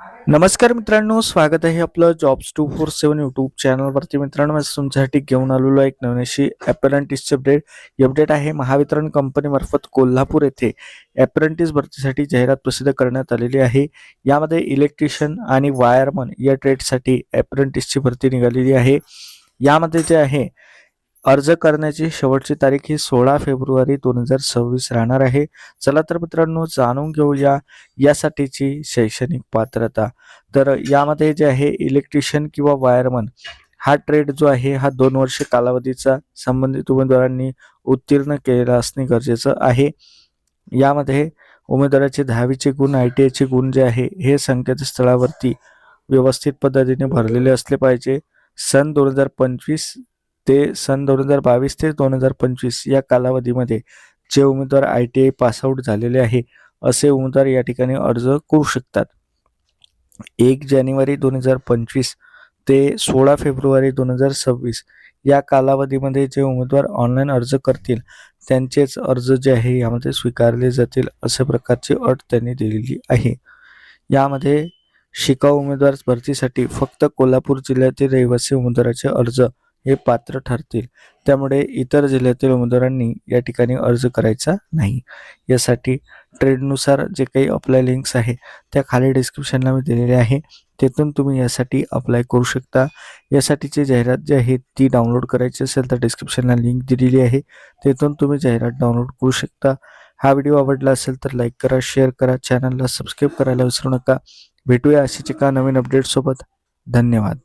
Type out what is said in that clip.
नमस्कार मित्रांनो स्वागत आहे आपलं jobs two four seven YouTube चॅनलवरती मित्रांनो मी तुमच्यासाठी घेऊन आलेलो एक नवीन अशी अप्रेंटिसची अपडेट ही अपडेट आहे महावितरण कंपनीमार्फत कोल्हापूर येथे अप्रेंटिस भरतीसाठी जाहिरात प्रसिद्ध करण्यात आलेली आहे. यामध्ये इलेक्ट्रिशियन आणि वायरमन या ट्रेडसाठी अप्रेंटिसची भरती निघालेली आहे. यामध्ये जे आहे अर्ज करण्याची शेवटची तारीख ही सोळा फेब्रुवारी दोन हजार सव्वीस राहणार आहे. चला तर मित्रांनो जाणून घेऊया यासाठीची शैक्षणिक पात्रता. तर यामध्ये जे आहे इलेक्ट्रिशियन किंवा वायरमन हा ट्रेड जो आहे हा दोन वर्ष कालावधीचा संबंधित उमेदवारांनी उत्तीर्ण केलेला असणे गरजेचं आहे. यामध्ये उमेदवाराचे दहावीचे गुण आय टी आयचे गुण जे आहे हे संकेतस्थळावरती व्यवस्थित पद्धतीने भरलेले असले पाहिजे. सन दोन हजार पंचवीस ते सन दोन हजार बावीस ते दोन हजार पंचवीस या कालावधीमध्ये जे उमेदवार आय टी आय पासआउट झालेले आहे असे उमेदवार या ठिकाणी अर्ज करू शकतात. एक जानेवारी दोन हजार पंचवीस ते सोळा फेब्रुवारी दोन हजार सव्वीस या कालावधीमध्ये जे उमेदवार ऑनलाईन अर्ज करतील त्यांचेच अर्ज जे आहे यामध्ये स्वीकारले जातील अशा प्रकारची अट त्यांनी दिलेली आहे. यामध्ये शिकाऊ उमेदवार भरतीसाठी फक्त कोल्हापूर जिल्ह्यातील रहिवासी उमेदवाराचे अर्ज हे पात्र ठरतील. त्यामुळे इतर जिल्ह्यातील उमेदवारांनी या ठिकाणी अर्ज करायचा नाही. यासाठी ट्रेडनुसार जे काही अप्लाय लिंक्स आहे त्या खाली डिस्क्रिप्शनला मी दिलेले आहे तेथून तुम्ही यासाठी अप्लाय करू शकता. यासाठीची जाहिरात जी आहे ती डाउनलोड करायची असेल तर डिस्क्रिप्शनला लिंक दिलेली आहे. तेथून तुम्ही जाहिरात डाउनलोड करू शकता. हा व्हिडिओ आवडला असेल तर लाईक करा शेअर करा चॅनलला सबस्क्राईब करायला विसरू नका. भेटूया अशीच एका नवीन अपडेटसोबत धन्यवाद.